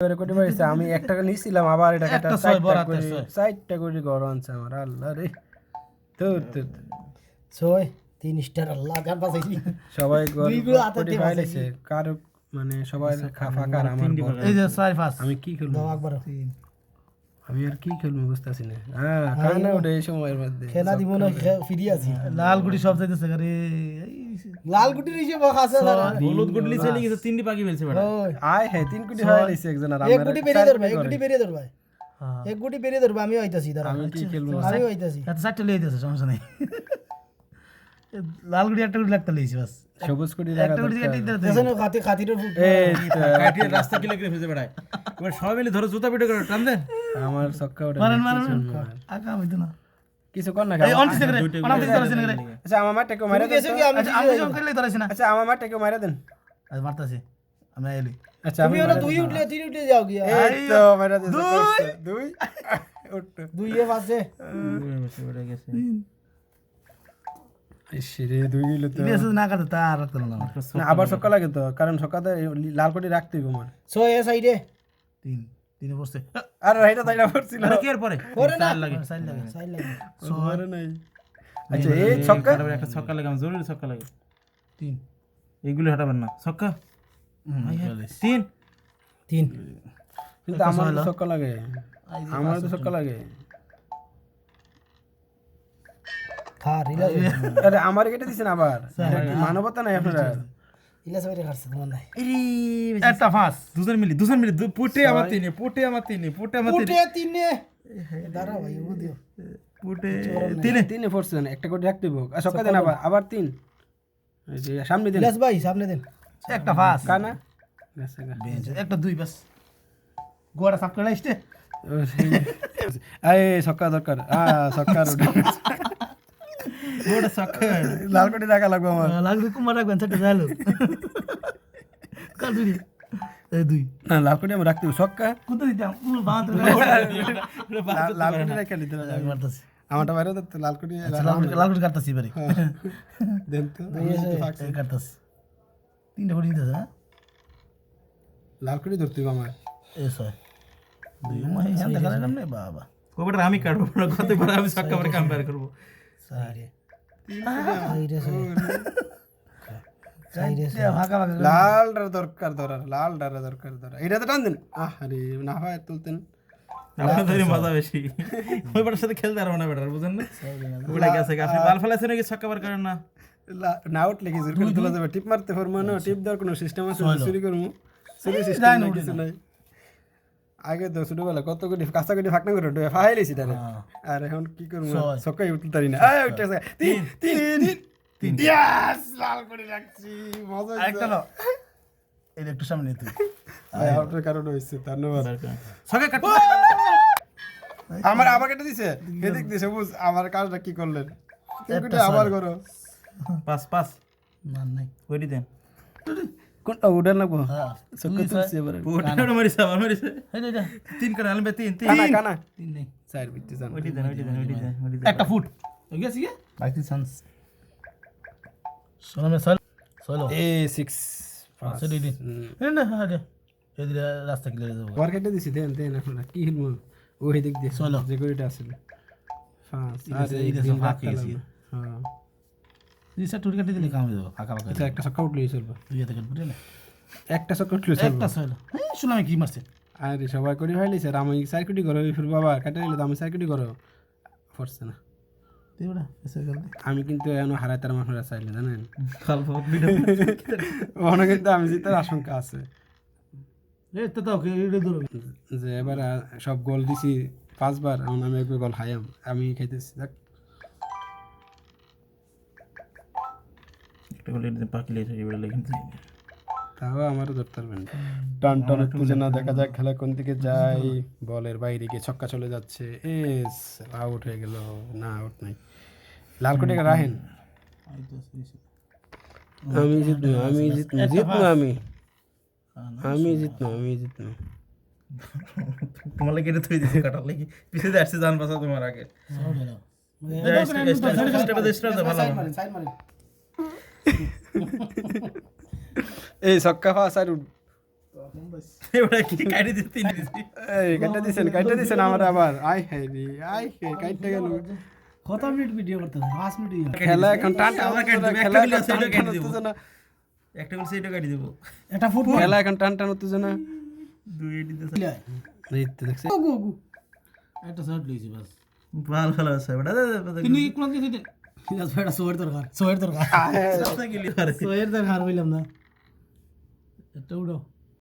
করে কোটি পাইছে আমি এক টাকা নিছিলাম আবার এটা কাটা ঘর আনছে আমার আল্লাহ রে। তোর তোর ছয় তিন স্টার আল্লাহ গান বাজাইছি সবাই কোটি পাইছে কারও মানে সবাই ফাঁকা আমার এই যে চার পাঁচ। আমি কি করব? একবার আমি আর কি খেলব বুঝতেছি না। হ্যাঁ কানে ওটা এই সময়ের মধ্যে। খেলা দিব না ফিরি আছি। লাল গুটি সব চাইতেছে আরে লাল গুটির হিসেবে আছে দাদা হলুদ গুটি লিচে লিখেছে তিনটি পাকি ফেলছে বেটা। আয় হ্যাঁ তিন কোটি হয়ে লিছে একজন আর এক গুটি বেরিয়ে ধরবা এক গুটি বেরিয়ে ধরবা। হ্যাঁ। এক গুটি বেরিয়ে ধরবা আমি হইতাছি দাঁড়া আমি কি খেলব? আমি হইতাছি এত চারটে লিয়ে সমস্যা নেই। লাল গুটি একটা গুটি লাগতে লিয়েছি বাস। সবুজ কোটি একটা গুটি দরকার। দিতে পেছনে খাতি খাতির ফুট এই তো, রাস্তা কিলে কিলে ফেসে বেড়ায়। এবার সবাই মিলে ধরো জুতা পিটে করে টান দেন। আমার ছক্কা ওঠে মারেন মারেন আকা হইতো না। কিছু কর না এই অন দিছে রে অন দিছে ধরেছে আচ্ছা আমার মাঠে কেউ মারা দেন আমি আচ্ছা আমি সব করলে ধরেছি না। আচ্ছা আমার মাঠে কেউ মারা দেন? আজ মারতাছি। আমরা এলি। আচ্ছা আমি হলো দুই উঠলে তিন উঠলে যাও গিয়া। এই তো মারা দেন দুই। দুই? উঠ দুই এ ইসরে দুই গেল তো ইলিয়াস না কাটে তা আর রাখতো না আমার। না আবার ছক্কা লাগে তো কারণ ছক্কাতে লাল কোটি রাখতে হবে আমার। এ সাইডে। তিন তিনে বসছে আর এটা কি এর পরে করে না। লাগে সাইড লাগে সাইড লাগে। নাই। আচ্ছা এই ছক্কা তারপরে একটা ছক্কা লাগে আমার জরুরি ছক্কা লাগে। তিন। এইগুলো হাঁটাবেন না। ছক্কা। তিন। তিন। কিন্তু আমার ছক্কা লাগে। আমার তো ছক্কা লাগে। রিলাস আরে আমার কেটে দিছেন আবার? মানবতা নাই আপনারা? তোমার নাই একটা ফাঁস দুজন মিলি দুজন মিলি দু- পুটে আমার তিনে পুটে আমার তিনে পুটে আমার তিনে। তিনে। দাঁড়া ভাই ও দিও। পুটে তিনে। তিনে পড়ছেন একটা রাখতে হবে। আর দেন আবার আবার তিন। সামনে দিন। ভাই সামনে দেন। একটা ফাঁস। কানা একটা দুই বাস। গোড়া সাফ করে আসতে এই দরকার। গোটা ছক্কা লাল কোটি রাখা লাগবে আমার। লাগবে কুমার রাখবেন চারটে যাইলো কাল দুই। এই দুই। না লাল কোটি আমি রাখতে ছক্কা কোথা দিতাম বাঁধ লাল- লাল কোটি নিতে আমারটা বাইরে তো লাল কোটি কাটতাছি এবারে। দেন তো যদি কাটতাছি। তিনটা করে দিতেছে হ্যাঁ? লাল ধরতে আমার এই ছয়। দুই। মাস হ্যাঁ বাবা। ওটা আমি কাটবো না কত বার আমি ছক্কা পরে কম্পেয়ার করব। সাইডে সাইডে সাইডে ফাঁকা ফাঁকা লাল দরকার ধরার লাল দরকার ধরা। এটা তো টান দেন। আহ আরে না হয় তুলতেন। আপনাদের মজা বেশি। ওই বেটার সাথে খেলতে পারব না বেটার বুঝেন না? ওটা গেছে আপনি বাল ফেলাছেন নাকি ছক্কা বার করেন না? লা- না উঠলে কি জোর করে তোলা যাবে? টিপ মারতে পারব না টিপ দেওয়ার কোনো সিস্টেম আছে চুরি করব। চুরি সিস্টেম নাই কিছু নাই। আগে তো ছোটবেলা কত কোটি কাঁচা কোটি ফাঁকনা করে ডুবে ফাইলেছি তাহলে। আর এখন কি করব? সকাই উঠতে পারি না। এই উঠতে আছে। তিন তিন তিন ইয়াস লাল করে রাখছি। মজা একটা লো এই একটু সামনে তুই। আপনার কারণে হয়েছে। ধন্যবাদ। আমার আবার কেটে দিছে? এদিক দিয়ে সবুজ। আমার কাজটা কি করলেন? আবার করো। Pass pass. মান নাই। ওইটি দেন কোনটা উঠান লাগবো হ্যাঁ চক্কর তুলছি এবারে ওটা মারিছে আবার রে, তিন করে আনবে তিন তিন কানা কানা তিন নেই চার বিত্তি জান ওইটি দেন ওইটি দেন ওইটি দেন ওইটি দেন একটা ফুট হয়ে গেছে কি বাইতি চান্স শোনো মে চল চলো এ সিক্স সেটা দিন এই না হ্যাঁ রে রাস্তা ক্লিয়ার যাব ওর কেটে দিছি দেন দেন আপনারা কি হিলবো ওই দিক দিয়ে চলো। যে গড়িটা আসলে পাঁচ আর এই দিন ফাঁক রাখতে গেছি। লাগবে। হ্যাঁ রিসা টুরি কাটি দিলে কাম যাব ফাঁকা ফাঁকা আচ্ছা একটা চক্কা উঠলেই চলবে। দুই হাতে কাটবো না? একটা চক্কা উঠলে চলবে। একটা চলো হ্যাঁ শুনলাম কি মারছে। আরে সবাই করে ফাইলি স্যার আমি চার কোটি করো ফির বাবা কাটে নিলে তো আমি চার করো পড়ছে না। গেল। আমি কিন্তু এখন হারাই তার মানুষরা চাইলে জানেন? মনে কিন্তু আমি জিতার আশঙ্কা আছে। এটা যে এবার সব গোল দিছি পাঁচবার আমি একবার গোল খাইয়াম আমি খাইতেছি লেগে থাকে বেড়ে কিন্তু তাও আমারও ধরতে পারবেন টান টান খুঁজে না দেখা যাক খেলা কোন দিকে যায় বলের বাইরে গিয়ে ছক্কা চলে যাচ্ছে এস আউট হয়ে গেল না আউট নাই লাল কোটে রাহেন আমি জিতবো আমি জিতবো জিতবো আমি আমি জিতবো আমি জিতবো তোমার লাগে এটা থই দিছে কাটার লাগি পিছে আসছে জান বাসা তোমার আগে এই ছক্কা পাওয়া স্যার এবারে কি কাটি দিতে এই কাইটা দিছেন কাইটা দিছেন আমার আবার আই হাই রে আই হে কাইটা গেল কত মিনিট ভিডিও করতে হবে পাঁচ মিনিট খেলা এখন টান টান আবার কাটি দেবো, একটা কেটে দিব। একটা কাটি দেবো এটা ফুটবল খেলা এখন টান টান উত্তেজনা দুই এই তো দেখছে লইছি বাস ভালো খেলা আছে কোন দিকে দিতে ঠিক আছে এটা সোয়ের দরকার সোয়ের দরকার সামনে